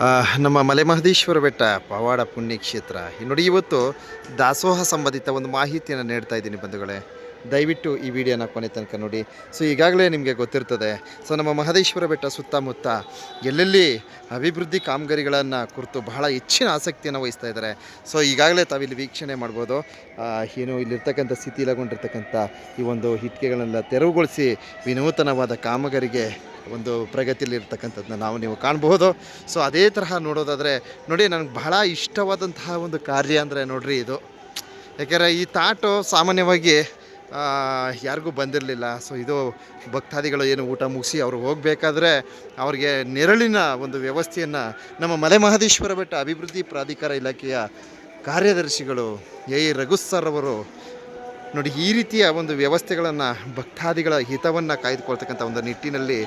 ಆ, ಮಲೆ ಮಹದೇಶ್ವರ ಬೆಟ್ಟ ಪವಾಡ ಪುಣ್ಯಕ್ಷೇತ್ರ. ನೋಡಿ ಇವತ್ತು ದಾಸೋಹ ಸಂಬಂಧಿತ ಒಂದು ಮಾಹಿತಿಯನ್ನು ನೀಡ್ತಾ ಇದ್ದೀನಿ ಬಂಧುಗಳೇ. ದಯವಿಟ್ಟು ಈ ವಿಡಿಯೋನ ಕೊನೆ ತನಕ ನೋಡಿ. ಸೊ ಈಗಾಗಲೇ ನಿಮಗೆ ಗೊತ್ತಿರ್ತದೆ. ಸೊ ನಮ್ಮ ಮಹದೇಶ್ವರ ಬೆಟ್ಟ ಸುತ್ತಮುತ್ತ ಎಲ್ಲೆಲ್ಲಿ ಅಭಿವೃದ್ಧಿ ಕಾಮಗಾರಿಗಳನ್ನು ಕುರಿತು ಬಹಳ ಹೆಚ್ಚಿನ ಆಸಕ್ತಿಯನ್ನು ವಹಿಸ್ತಾ ಇದ್ದಾರೆ ಸೊ ಈಗಾಗಲೇ ತಾವಿಲ್ಲಿ ವೀಕ್ಷಣೆ ಮಾಡ್ಬೋದು. ಏನು ಇಲ್ಲಿರ್ತಕ್ಕಂಥ ಸ್ಥಿತಿಲಗೊಂಡಿರ್ತಕ್ಕಂಥ ಈ ಒಂದು ಇಟ್ಟಿಗೆಗಳನ್ನೆಲ್ಲ ತೆರವುಗೊಳಿಸಿ ವಿನೂತನವಾದ ಕಾಮಗಾರಿಗೆ ಒಂದು ಪ್ರಗತಿಯಲ್ಲಿರ್ತಕ್ಕಂಥದ್ದನ್ನ ನಾವು ನೀವು ಕಾಣಬಹುದು ಸೊ ಅದೇ ತರಹ ನೋಡೋದಾದರೆ, ನೋಡಿ ನನಗೆ ಬಹಳ ಇಷ್ಟವಾದಂತಹ ಒಂದು ಕಾರ್ಯ ಅಂದರೆ ನೋಡ್ರಿ ಇದು. ಯಾಕೆಂದರೆ ಈ ತಾಟು ಸಾಮಾನ್ಯವಾಗಿ ಯಾರಿಗೂ ಬಂದಿರಲಿಲ್ಲ. ಸೊ ಇದು ಭಕ್ತಾದಿಗಳು ಏನು ಊಟ ಮುಗಿಸಿ ಅವರು ಹೋಗಬೇಕಾದ್ರೆ ಅವ್ರಿಗೆ ನೆರಳಿನ ಒಂದು ವ್ಯವಸ್ಥೆಯನ್ನು ನಮ್ಮ ಮಲೆ ಮಹದೇಶ್ವರ ಬೆಟ್ಟ ಅಭಿವೃದ್ಧಿ ಪ್ರಾಧಿಕಾರ ಇಲಾಖೆಯ ಕಾರ್ಯದರ್ಶಿಗಳು ಎ. ರಘು ಸರ್ ಅವರು ನೋಡಿ, ಈ ರೀತಿಯ ಒಂದು ವ್ಯವಸ್ಥೆಗಳನ್ನು ಭಕ್ತಾದಿಗಳ ಹಿತವನ್ನು ಕಾಯ್ದುಕೊಳ್ತಕ್ಕಂಥ ಒಂದು ನಿಟ್ಟಿನಲ್ಲಿ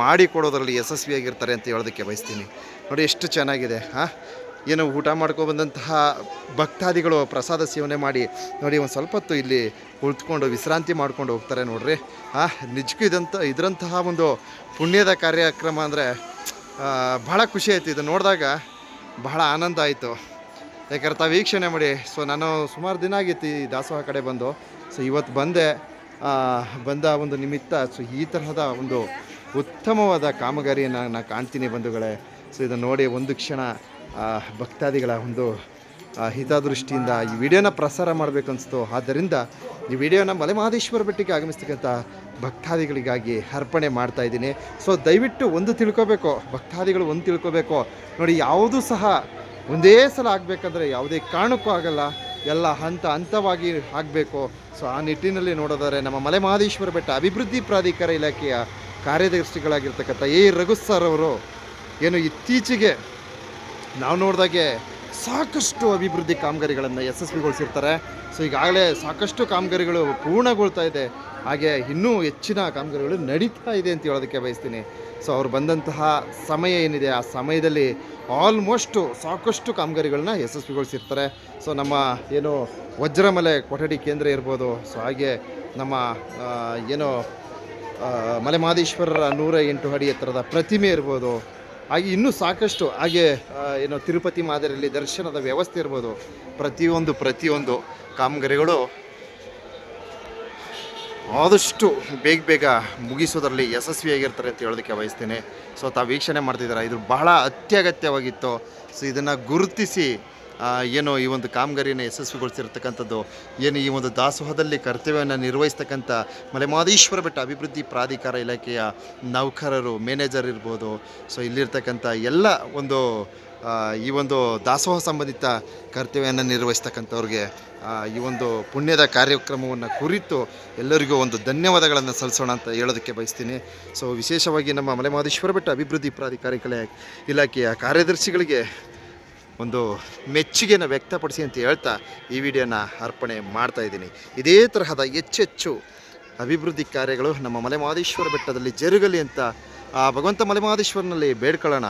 ಮಾಡಿಕೊಡೋದರಲ್ಲಿ ಯಶಸ್ವಿಯಾಗಿರ್ತಾರೆ ಅಂತ ಹೇಳೋದಕ್ಕೆ ಬಯಸ್ತೀನಿ. ನೋಡಿ, ಎಷ್ಟು ಚೆನ್ನಾಗಿದೆ, ಹಾಂ? ಏನು ಊಟ ಮಾಡ್ಕೊ ಬಂದಂತಹ ಭಕ್ತಾದಿಗಳು ಪ್ರಸಾದ ಸೇವನೆ ಮಾಡಿ ನೋಡಿ ಒಂದು ಸ್ವಲ್ಪ ಹೊತ್ತು ಇಲ್ಲಿ ಕುಳಿತುಕೊಂಡು ವಿಶ್ರಾಂತಿ ಮಾಡ್ಕೊಂಡು ಹೋಗ್ತಾರೆ ನೋಡ್ರಿ. ಆ, ನಿಜಕ್ಕೂ ಇದಂತ ಇದರಂತಹ ಒಂದು ಪುಣ್ಯದ ಕಾರ್ಯಕ್ರಮ ಅಂದರೆ ಭಾಳ ಖುಷಿ ಆಯಿತು ಇದು ನೋಡಿದಾಗ. ಬಹಳ ಆನಂದ ಆಯಿತು. ಯಾಕಂದ್ರೆ ತಾವು ವೀಕ್ಷಣೆ ಮಾಡಿ. ಸೊ ನಾನು ಸುಮಾರು ದಿನ ಆಗಿತ್ತು ಈ ದಾಸೋಹ ಕಡೆ ಬಂದು. ಸೊ ಇವತ್ತು ಬಂದೆ. ಬಂದ ಒಂದು ನಿಮಿತ್ತ. ಸೊ ಈ ತರಹದ ಒಂದು ಉತ್ತಮವಾದ ಕಾಮಗಾರಿಯನ್ನು ನಾನು ಕಾಣ್ತೀನಿ ಬಂಧುಗಳೇ. ಸೊ ಇದನ್ನು ನೋಡಿ ಒಂದು ಕ್ಷಣ ಭಕ್ತಾದಿಗಳ ಒಂದು ಹಿತದೃಷ್ಟಿಯಿಂದ ಈ ವಿಡಿಯೋನ ಪ್ರಸಾರ ಮಾಡಬೇಕು ಅನಿಸ್ತು ಆದ್ದರಿಂದ ಈ ವಿಡಿಯೋನ ಮಲೆಮಹದೇಶ್ವರ ಬೆಟ್ಟಿಗೆ ಆಗಮಿಸ್ತಕ್ಕಂಥ ಭಕ್ತಾದಿಗಳಿಗಾಗಿ ಅರ್ಪಣೆ ಮಾಡ್ತಾ ಇದ್ದೀನಿ. ಸೊ ದಯವಿಟ್ಟು ಒಂದು ತಿಳ್ಕೊಬೇಕು, ಭಕ್ತಾದಿಗಳು ಒಂದು ತಿಳ್ಕೊಬೇಕು. ನೋಡಿ, ಯಾವುದೂ ಸಹ ಒಂದೇ ಸಲ ಆಗಬೇಕಂದ್ರೆ ಯಾವುದೇ ಕಾರಣಕ್ಕೂ ಆಗಲ್ಲ. ಎಲ್ಲ ಹಂತ ಹಂತವಾಗಿ ಆಗಬೇಕು. ಸೊ ಆ ನಿಟ್ಟಿನಲ್ಲಿ ನೋಡೋದಾದರೆ ನಮ್ಮ ಮಲೆ ಮಹದೇಶ್ವರ ಬೆಟ್ಟ ಅಭಿವೃದ್ಧಿ ಪ್ರಾಧಿಕಾರ ಇಲಾಖೆಯ ಕಾರ್ಯದರ್ಶಿಗಳಾಗಿರ್ತಕ್ಕಂಥ ಎ. ರಘು ಸರ್ ಅವರು ಏನು ಇತ್ತೀಚೆಗೆ ನಾವು ನೋಡಿದಾಗೆ ಸಾಕಷ್ಟು ಅಭಿವೃದ್ಧಿ ಕಾಮಗಾರಿಗಳನ್ನು ಯಶಸ್ವಿಗೊಳಿಸಿರ್ತಾರೆ. ಸೊ ಈಗಾಗಲೇ ಸಾಕಷ್ಟು ಕಾಮಗಾರಿಗಳು ಪೂರ್ಣಗೊಳ್ತಾ ಇದೆ. ಹಾಗೆ ಇನ್ನೂ ಹೆಚ್ಚಿನ ಕಾಮಗಾರಿಗಳು ನಡೀತಾ ಇದೆ ಅಂತ ಹೇಳೋದಕ್ಕೆ ಬಯಸ್ತೀನಿ. ಸೊ ಅವ್ರು ಬಂದಂತಹ ಸಮಯ ಏನಿದೆ, ಆ ಸಮಯದಲ್ಲಿ ಆಲ್ಮೋಸ್ಟು ಸಾಕಷ್ಟು ಕಾಮಗಾರಿಗಳನ್ನ ಯಶಸ್ವಿಗೊಳಿಸಿರ್ತಾರೆ. ಸೊ ನಮ್ಮ ಏನು ವಜ್ರಮಲೆ ಕೊಠಡಿ ಕೇಂದ್ರ ಇರ್ಬೋದು ಸೊ ಹಾಗೆ ನಮ್ಮ ಏನು ಮಲೆಮಹದೇಶ್ವರರ ಮಲೆ ಮಹದೇಶ್ವರರ ನೂರ ಎಂಟು ಅಡಿ ಎತ್ತರದ ಪ್ರತಿಮೆ ಇರ್ಬೋದು ಹಾಗೆ ಇನ್ನೂ ಸಾಕಷ್ಟು, ಹಾಗೆ ಏನು ತಿರುಪತಿ ಮಾದರಿಯಲ್ಲಿ ದರ್ಶನದ ವ್ಯವಸ್ಥೆ ಇರ್ಬೋದು. ಪ್ರತಿಯೊಂದು ಪ್ರತಿಯೊಂದು ಕಾಮಗಾರಿಗಳು ಆದಷ್ಟು ಬೇಗ ಬೇಗ ಮುಗಿಸೋದ್ರಲ್ಲಿ ಯಶಸ್ವಿಯಾಗಿರ್ತಾರೆ ಅಂತ ಹೇಳೋದಕ್ಕೆ ಬಯಸ್ತೇನೆ. ಸೊ ತಾವು ವೀಕ್ಷಣೆ ಮಾಡ್ತಿದ್ದೀರಾ? ಇದು ಬಹಳ ಅತ್ಯಗತ್ಯವಾಗಿತ್ತು. ಸೊ ಇದನ್ನು ಗುರುತಿಸಿ ಏನು ಈ ಒಂದು ಕಾಮಗಾರಿಯನ್ನು ಯಶಸ್ವಿಗೊಳಿಸಿರ್ತಕ್ಕಂಥದ್ದು, ಏನು ಈ ಒಂದು ದಾಸೋಹದಲ್ಲಿ ಕರ್ತವ್ಯವನ್ನು ನಿರ್ವಹಿಸ್ತಕ್ಕಂಥ ಮಲೆಮಹದೇಶ್ವರ ಬೆಟ್ಟ ಅಭಿವೃದ್ಧಿ ಪ್ರಾಧಿಕಾರ ಇಲಾಖೆಯ ನೌಕರರು, ಮ್ಯಾನೇಜರ್ ಇರ್ಬೋದು. ಸೊ ಇಲ್ಲಿರ್ತಕ್ಕಂಥ ಎಲ್ಲ ಒಂದು ಈ ಒಂದು ದಾಸೋಹ ಸಂಬಂಧಿತ ಕರ್ತವ್ಯವನ್ನು ನಿರ್ವಹಿಸ್ತಕ್ಕಂಥವ್ರಿಗೆ ಈ ಒಂದು ಪುಣ್ಯದ ಕಾರ್ಯಕ್ರಮವನ್ನು ಕುರಿತು ಎಲ್ಲರಿಗೂ ಒಂದು ಧನ್ಯವಾದಗಳನ್ನು ಸಲ್ಲಿಸೋಣ ಅಂತ ಹೇಳೋದಕ್ಕೆ ಬಯಸ್ತೀನಿ. ಸೊ ವಿಶೇಷವಾಗಿ ನಮ್ಮ ಮಲೆಮಹದೇಶ್ವರ ಬೆಟ್ಟ ಅಭಿವೃದ್ಧಿ ಪ್ರಾಧಿಕಾರಿಗಳ ಇಲಾಖೆಯ ಕಾರ್ಯದರ್ಶಿಗಳಿಗೆ ಒಂದು ಮೆಚ್ಚುಗೆಯನ್ನು ವ್ಯಕ್ತಪಡಿಸಿ ಅಂತ ಹೇಳ್ತಾ ಈ ವಿಡಿಯೋನ ಅರ್ಪಣೆ ಮಾಡ್ತಾ ಇದ್ದೀನಿ. ಇದೇ ತರಹದ ಹೆಚ್ಚೆಚ್ಚು ಅಭಿವೃದ್ಧಿ ಕಾರ್ಯಗಳು ನಮ್ಮ ಮಲೆಮಹದೇಶ್ವರ ಬೆಟ್ಟದಲ್ಲಿ ಜರುಗಲಿ ಅಂತ ಆ ಭಗವಂತ ಮಲೆಮಹದೇಶ್ವರನಲ್ಲಿ ಬೇಡ್ಕೊಳ್ಳೋಣ.